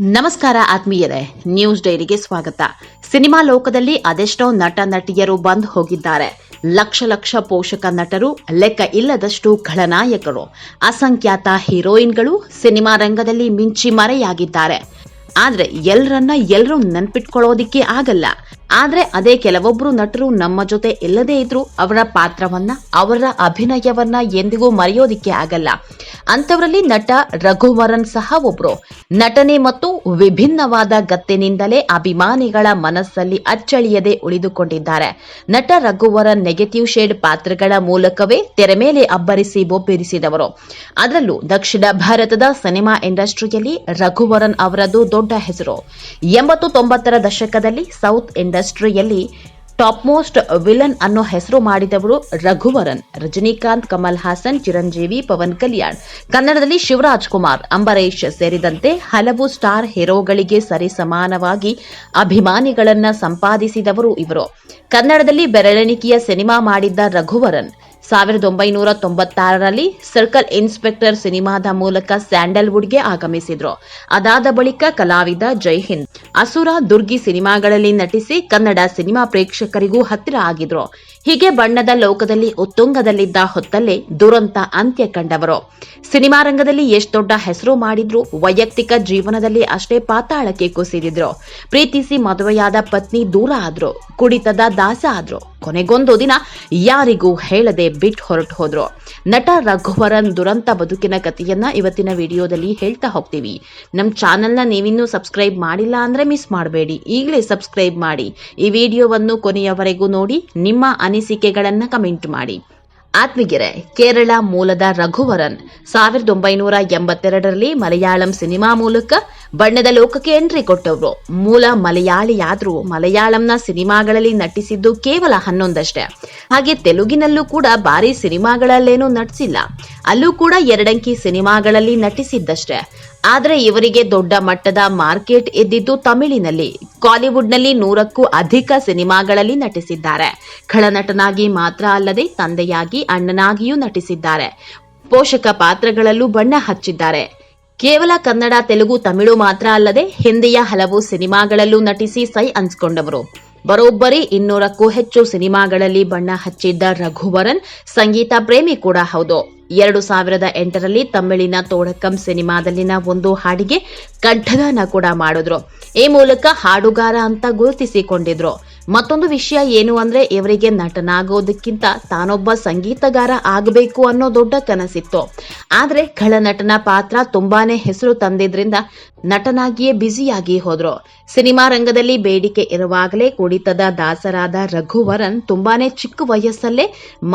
ನಮಸ್ಕಾರ ಆತ್ಮೀಯರೇ, ನ್ಯೂಸ್ ಡೈರಿಗೆ ಸ್ವಾಗತ. ಸಿನಿಮಾ ಲೋಕದಲ್ಲಿ ಅದೆಷ್ಟೋ ನಟ, ನಟಿಯರು ಬಂದ್ ಹೋಗಿದ್ದಾರೆ. ಲಕ್ಷ ಲಕ್ಷ ಪೋಷಕ ನಟರು, ಲೆಕ್ಕ ಇಲ್ಲದಷ್ಟು ಖಳನಾಯಕರು ಅಸಂಖ್ಯಾತ ಹೀರೋಯಿನ್ಗಳು ಸಿನಿಮಾ ರಂಗದಲ್ಲಿ ಮಿಂಚಿ ಮರೆಯಾಗಿದ್ದಾರೆ. ಆದ್ರೆ ಎಲ್ಲರನ್ನ ಎಲ್ಲರೂ ನೆನ್ಪಿಟ್ಕೊಳ್ಳೋದಿಕ್ಕೆ ಆಗಲ್ಲ. ಆದ್ರೆ ಅದೇ ಕೆಲವೊಬ್ರು ನಟರು ನಮ್ಮ ಜೊತೆ ಇಲ್ಲದೇ ಇದ್ರು ಅವರ ಪಾತ್ರವನ್ನ, ಅವರ ಅಭಿನಯವನ್ನ ಎಂದಿಗೂ ಮರೆಯೋದಿಕ್ಕೆ ಆಗಲ್ಲ. ಅಂತವರಲ್ಲಿ ನಟ ರಘುವರನ್ ಸಹ ಒಬ್ರು. ನಟನೆ ಮತ್ತು ವಿಭಿನ್ನವಾದ ಗತ್ತಿನಿಂದಲೇ ಅಭಿಮಾನಿಗಳ ಮನಸ್ಸಲ್ಲಿ ಅಚ್ಚಳಿಯದೆ ಉಳಿದುಕೊಂಡಿದ್ದಾರೆ. ನಟ ರಘುವರನ್ ನೆಗೆಟಿವ್ ಶೇಡ್ ಪಾತ್ರಗಳ ಮೂಲಕವೇ ತೆರೆ ಮೇಲೆ ಅಬ್ಬರಿಸಿ ಬೊಬ್ಬಿರಿಸಿದವರು. ಅದರಲ್ಲೂ ದಕ್ಷಿಣ ಭಾರತದ ಸಿನಿಮಾ ಇಂಡಸ್ಟ್ರಿಯಲ್ಲಿ ರಘುವರನ್ ಅವರದು ದೊಡ್ಡ ಹೆಸರು. ಎಂಬತ್ತು ತೊಂಬತ್ತರ ದಶಕದಲ್ಲಿ ಸೌತ್ ಇಂಡಸ್ಟ್ರಿಯಲ್ಲಿ ಟಾಪ್ ಮೋಸ್ಟ್ ವಿಲನ್ ಅನ್ನೋ ಹೆಸರು ಮಾಡಿದವರು ರಘುವರನ್, ರಜನಿಕಾಂತ್, ಕಮಲ್ ಹಾಸನ್, ಚಿರಂಜೀವಿ, ಪವನ್ ಕಲ್ಯಾಣ್. ಕನ್ನಡದಲ್ಲಿ ಶಿವರಾಜ್ ಕುಮಾರ್ ಅಂಬರೀಶ್ ಸೇರಿದಂತೆ ಹಲವು ಸ್ಟಾರ್ ಹೀರೋಗಳಿಗೆ ಸರಿಸಮಾನವಾಗಿ ಅಭಿಮಾನಿಗಳನ್ನ ಸಂಪಾದಿಸಿದವರು ಇವರು. ಕನ್ನಡದಲ್ಲಿ ಬೆರಳೆಣಿಕೆಯ ಸಿನಿಮಾ ಮಾಡಿದ್ದ ರಘುವರನ್ ಸಾವಿರದ ಒಂಬೈನೂರ ತೊಂಬತ್ತಾರರಲ್ಲಿ ಸರ್ಕಲ್ ಇನ್ಸ್ಪೆಕ್ಟರ್ ಸಿನಿಮಾದ ಮೂಲಕ ಸ್ಯಾಂಡಲ್ವುಡ್ಗೆ ಆಗಮಿಸಿದ್ರು. ಅದಾದ ಬಳಿಕ ಕಲಾವಿದ ಜೈ ಹಿಂದ್, ಅಸುರ ದುರ್ಗಿ ಸಿನಿಮಾಗಳಲ್ಲಿ ನಟಿಸಿ ಕನ್ನಡ ಸಿನಿಮಾ ಪ್ರೇಕ್ಷಕರಿಗೂ ಹತ್ತಿರ ಆಗಿದ್ರು. ಹೀಗೆ ಬಣ್ಣದ ಲೋಕದಲ್ಲಿ ಉತ್ತುಂಗದಲ್ಲಿದ್ದ ಹೊತ್ತಲ್ಲೇ ದುರಂತ ಅಂತ್ಯ ಕಂಡವರು. ಸಿನಿಮಾ ರಂಗದಲ್ಲಿ ಎಷ್ಟು ದೊಡ್ಡ ಹೆಸರು ಮಾಡಿದ್ರು, ವೈಯಕ್ತಿಕ ಜೀವನದಲ್ಲಿ ಅಷ್ಟೇ ಪಾತಾಳಕ್ಕೆ ಕುಸಿದಿದ್ರು. ಪ್ರೀತಿಸಿ ಮದುವೆಯಾದ ಪತ್ನಿ ದೂರ ಆದ್ರು, ಕುಡಿತದ ದಾಸ ಆದ್ರು. ಕೊನೆಗೊಂದು ದಿನ ಯಾರಿಗೂ ಹೇಳದೆ ಬಿಟ್ ಹೊರಟು ಹೋದ್ರು. ನಟ ರಘುವರನ್ ದುರಂತ ಬದುಕಿನ ಕಥೆಯನ್ನ ಇವತ್ತಿನ ವಿಡಿಯೋದಲ್ಲಿ ಹೇಳ್ತಾ ಹೋಗ್ತೀವಿ. ನಮ್ ಚಾನೆಲ್ನ ನೀವಿನ್ನೂ ಸಬ್ಸ್ಕ್ರೈಬ್ ಮಾಡಿಲ್ಲ ಅಂದ್ರೆ ಮಿಸ್ ಮಾಡಬೇಡಿ. ಈಗಲೇ ಸಬ್ಸ್ಕ್ರೈಬ್ ಮಾಡಿ. ಈ ವಿಡಿಯೋವನ್ನು ಕೊನೆಯವರೆಗೂ ನೋಡಿ. ನಿಮ್ಮ ಅನಿಸಿಕೆಗಳನ್ನ ಕಮೆಂಟ್ ಮಾಡಿ. ಆತ್ಮಗೆರೆ ಕೇರಳ ಮೂಲದ ರಘುವರನ್ ಸಾವಿರದ ಒಂಬೈನೂರ ಎಂಬತ್ತೆರಡರಲ್ಲಿ ಮಲಯಾಳಂ ಸಿನಿಮಾ ಮೂಲಕ ಬಣ್ಣದ ಲೋಕಕ್ಕೆ ಎಂಟ್ರಿ ಕೊಟ್ಟವರು. ಮೂಲ ಮಲಯಾಳಿಯಾದರೂ ಮಲಯಾಳಂನ ಸಿನಿಮಾಗಳಲ್ಲಿ ನಟಿಸಿದ್ದು ಕೇವಲ ಹನ್ನೊಂದಷ್ಟೇ. ಹಾಗೆ ತೆಲುಗಿನಲ್ಲೂ ಕೂಡ ಭಾರಿ ಸಿನಿಮಾಗಳಲ್ಲೇನೂ ನಟಿಸಿಲ್ಲ. ಅಲ್ಲೂ ಕೂಡ ಎರಡಂಕಿ ಸಿನಿಮಾಗಳಲ್ಲಿ ನಟಿಸಿದ್ದಷ್ಟೇ. ಆದರೆ ಇವರಿಗೆ ದೊಡ್ಡ ಮಟ್ಟದ ಮಾರ್ಕೆಟ್ ಇದ್ದಿದ್ದು ತಮಿಳಿನಲ್ಲಿ. ಕಾಲಿವುಡ್ನಲ್ಲಿ ನೂರಕ್ಕೂ ಅಧಿಕ ಸಿನಿಮಾಗಳಲ್ಲಿ ನಟಿಸಿದ್ದಾರೆ. ಖಳನಟನಾಗಿ ಮಾತ್ರ ಅಲ್ಲದೆ ತಂದೆಯಾಗಿ ಅಣ್ಣನಾಗಿಯೂ ನಟಿಸಿದ್ದಾರೆ. ಪೋಷಕ ಪಾತ್ರಗಳಲ್ಲೂ ಬಣ್ಣ ಹಚ್ಚಿದ್ದಾರೆ. ಕೇವಲ ಕನ್ನಡ, ತೆಲುಗು, ತಮಿಳು ಮಾತ್ರ ಅಲ್ಲದೆ ಹಿಂದಿಯ ಹಲವು ಸಿನಿಮಾಗಳಲ್ಲೂ ನಟಿಸಿ ಸೈ ಅನ್ಸ್ಕೊಂಡವರು. ಬರೋಬ್ಬರಿ ಇನ್ನೂರಕ್ಕೂ ಹೆಚ್ಚು ಸಿನಿಮಾಗಳಲ್ಲಿ ಬಣ್ಣ ಹಚ್ಚಿದ್ದ ರಘುವರನ್ ಸಂಗೀತ ಪ್ರೇಮಿ ಕೂಡ ಹೌದು. ಎರಡು ಸಾವಿರದ ಎಂಟರಲ್ಲಿ ತಮಿಳಿನ ತೋಡಕಂ ಸಿನಿಮಾದಲ್ಲಿನ ಒಂದು ಹಾಡಿಗೆ ಕಂಠದಾನ ಕೂಡ ಮಾಡಿದ್ರು. ಈ ಮೂಲಕ ಹಾಡುಗಾರ ಅಂತ ಗುರುತಿಸಿಕೊಂಡಿದ್ರು. ಮತ್ತೊಂದು ವಿಷಯ ಏನು ಅಂದ್ರೆ ಇವರಿಗೆ ನಟನಾಗೋದಕ್ಕಿಂತ ತಾನೊಬ್ಬ ಸಂಗೀತಗಾರ ಆಗಬೇಕು ಅನ್ನೋ ದೊಡ್ಡ ಕನಸಿತ್ತು. ಆದ್ರೆ ಖಳನಟನ ಪಾತ್ರ ತುಂಬಾನೇ ಹೆಸರು ತಂದಿದ್ರಿಂದ ನಟನಾಗಿಯೇ ಬ್ಯುಸಿಯಾಗಿ ಹೋದ್ರು. ಸಿನಿಮಾ ರಂಗದಲ್ಲಿ ಬೇಡಿಕೆ ಇರುವಾಗಲೇ ಕುಡಿತದ ದಾಸರಾದ ರಘುವರನ್ ತುಂಬಾನೇ ಚಿಕ್ಕ ವಯಸ್ಸಲ್ಲೇ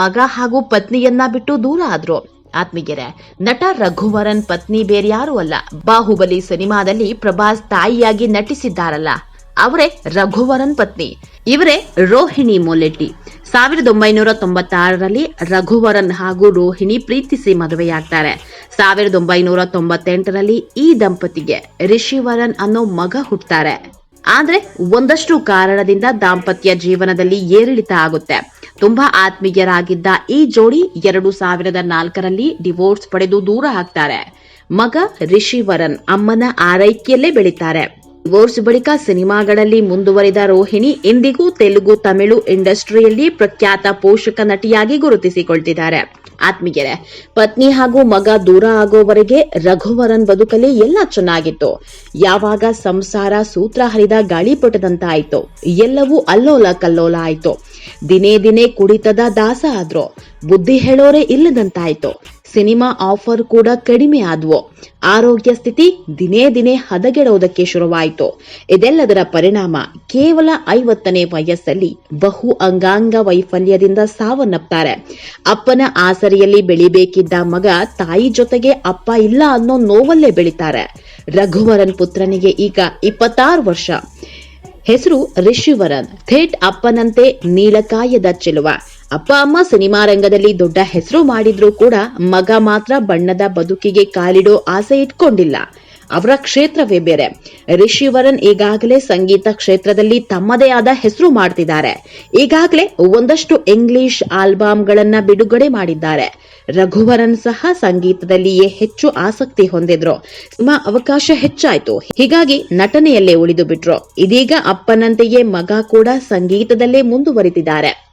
ಮಗ ಹಾಗೂ ಪತ್ನಿಯನ್ನ ಬಿಟ್ಟು ದೂರ ಆದ್ರು. ಆತ್ಮೀಯರೇ, ನಟ ರಘುವರನ್ ಪತ್ನಿ ಬೇರ್ಯಾರೂ ಅಲ್ಲ, ಬಾಹುಬಲಿ ಸಿನಿಮಾದಲ್ಲಿ ಪ್ರಭಾಸ್ ತಾಯಿಯಾಗಿ ನಟಿಸಿದ್ದಾರಲ್ಲ. ಅವರೇ ರಘುವರನ್ ಪತ್ನಿ. ಇವರೇ ರೋಹಿಣಿ ಮೊಲೆಟ್ಟಿ. ಸಾವಿರದ ಒಂಬೈನೂರ ತೊಂಬತ್ತಾರರಲ್ಲಿ ರಘುವರನ್ ಹಾಗೂ ರೋಹಿಣಿ ಪ್ರೀತಿಸಿ ಮದುವೆಯಾಗ್ತಾರೆ. ಸಾವಿರದ ಒಂಬೈನೂರ ತೊಂಬತ್ತೆಂಟರಲ್ಲಿ ಈ ದಂಪತಿಗೆ ರಿಷಿವರನ್ ಅನ್ನೋ ಮಗ ಹುಟ್ಟುತ್ತಾರೆ ಆದ್ರೆ ಒಂದಷ್ಟು ಕಾರಣದಿಂದ ದಾಂಪತ್ಯ ಜೀವನದಲ್ಲಿ ಏರಿಳಿತ ಆಗುತ್ತೆ. ತುಂಬಾ ಆತ್ಮೀಯರಾಗಿದ್ದ ಈ ಜೋಡಿ ಎರಡು ಸಾವಿರದ ನಾಲ್ಕರಲ್ಲಿ ಡಿವೋರ್ಸ್ ಪಡೆದು ದೂರ ಹಾಕ್ತಾರೆ ಮಗ ರಿಷಿವರನ್ ಅಮ್ಮನ ಆರೈಕೆಯಲ್ಲೇ ಬೆಳೀತಾರೆ. ಡಿವೋರ್ಸ್ ಬಳಿಕ ಸಿನಿಮಾಗಳಲ್ಲಿ ಮುಂದುವರಿದ ರೋಹಿಣಿ ಇಂದಿಗೂ ತೆಲುಗು ತಮಿಳು ಇಂಡಸ್ಟ್ರಿಯಲ್ಲಿ ಪ್ರಖ್ಯಾತ ಪೋಷಕ ನಟಿಯಾಗಿ ಗುರುತಿಸಿಕೊಳ್ತಿದ್ದಾರೆ. ಆತ್ಮೀಯರೇ, ಪತ್ನಿ ಹಾಗೂ ಮಗ ದೂರ ಆಗೋವರೆಗೆ ರಘುವರನ್ ಬದುಕಲಿ ಎಲ್ಲ ಚೆನ್ನಾಗಿತ್ತು. ಯಾವಾಗ ಸಂಸಾರ ಸೂತ್ರ ಹರಿದ ಗಾಳಿಪಟದಂತಾಯಿತು ಎಲ್ಲವೂ ಅಲ್ಲೋಲ ಕಲ್ಲೋಲ ಆಯ್ತು. ದಿನೇ ದಿನೇ ಕುಡಿತದ ದಾಸ ಆದ್ರು, ಬುದ್ಧಿ ಹೇಳೋರೇ ಇಲ್ಲದಂತಾಯ್ತು. ಸಿನಿಮಾ ಆಫರ್ ಕೂಡ ಕಡಿಮೆ ಆದವು. ಆರೋಗ್ಯ ಸ್ಥಿತಿ ದಿನೇ ದಿನೇ ಹದಗೆಡುವುದಕ್ಕೆ ಶುರುವಾಯಿತು. ಇದೆಲ್ಲದರ ಪರಿಣಾಮ ಕೇವಲ ಐವತ್ತನೇ ವಯಸ್ಸಲ್ಲಿ ಬಹು ಅಂಗಾಂಗ ವೈಫಲ್ಯದಿಂದ ಸಾವನ್ನಪ್ತಾರೆ. ಅಪ್ಪನ ಆಸರೆಯಲ್ಲಿ ಬೆಳಿಬೇಕಿದ್ದ ಮಗ ತಾಯಿ ಜೊತೆಗೆ ಅಪ್ಪ ಇಲ್ಲ ಅನ್ನೋ ನೋವಲ್ಲೇ ಬೆಳಿತಾರೆ. ರಘುವರನ್ ಪುತ್ರನಿಗೆ ಈಗ ಇಪ್ಪತ್ತಾರು ವರ್ಷ. ಹೆಸರು ರಿಷಿವರನ್. ಥೇಟ್ ಅಪ್ಪನಂತೆ ನೀಲಕಾಯದ ಚೆಲುವ. ಅಪ್ಪ ಅಮ್ಮ ಸಿನಿಮಾ ರಂಗದಲ್ಲಿ ದೊಡ್ಡ ಹೆಸರು ಮಾಡಿದ್ರೂ ಕೂಡ ಮಗ ಮಾತ್ರ ಬಣ್ಣದ ಬದುಕಿಗೆ ಕಾಲಿಡೋ ಆಸೆ ಇಟ್ಕೊಂಡಿಲ್ಲ. ಅವರ ಕ್ಷೇತ್ರವೇ ಬೇರೆ. ರಿಷಿವರನ್ ಈಗಾಗಲೇ ಸಂಗೀತ ಕ್ಷೇತ್ರದಲ್ಲಿ ತಮ್ಮದೇ ಆದ ಹೆಸರು ಮಾಡ್ತಿದ್ದಾರೆ. ಈಗಾಗಲೇ ಒಂದಷ್ಟು ಇಂಗ್ಲಿಷ್ ಆಲ್ಬಮ್ಗಳನ್ನ ಬಿಡುಗಡೆ ಮಾಡಿದ್ದಾರೆ. ರಘುವರನ್ ಸಹ ಸಂಗೀತದಲ್ಲಿಯೇ ಹೆಚ್ಚು ಆಸಕ್ತಿ ಹೊಂದಿದ್ರು. ಸಿನಿಮಾ ಅವಕಾಶ ಹೆಚ್ಚಾಯ್ತು. ಹೀಗಾಗಿ ನಟನೆಯಲ್ಲೇ ಉಳಿದು ಬಿಟ್ರು ಇದೀಗ ಅಪ್ಪನಂತೆಯೇ ಮಗ ಕೂಡ ಸಂಗೀತದಲ್ಲೇ ಮುಂದುವರಿತಿದ್ದಾರೆ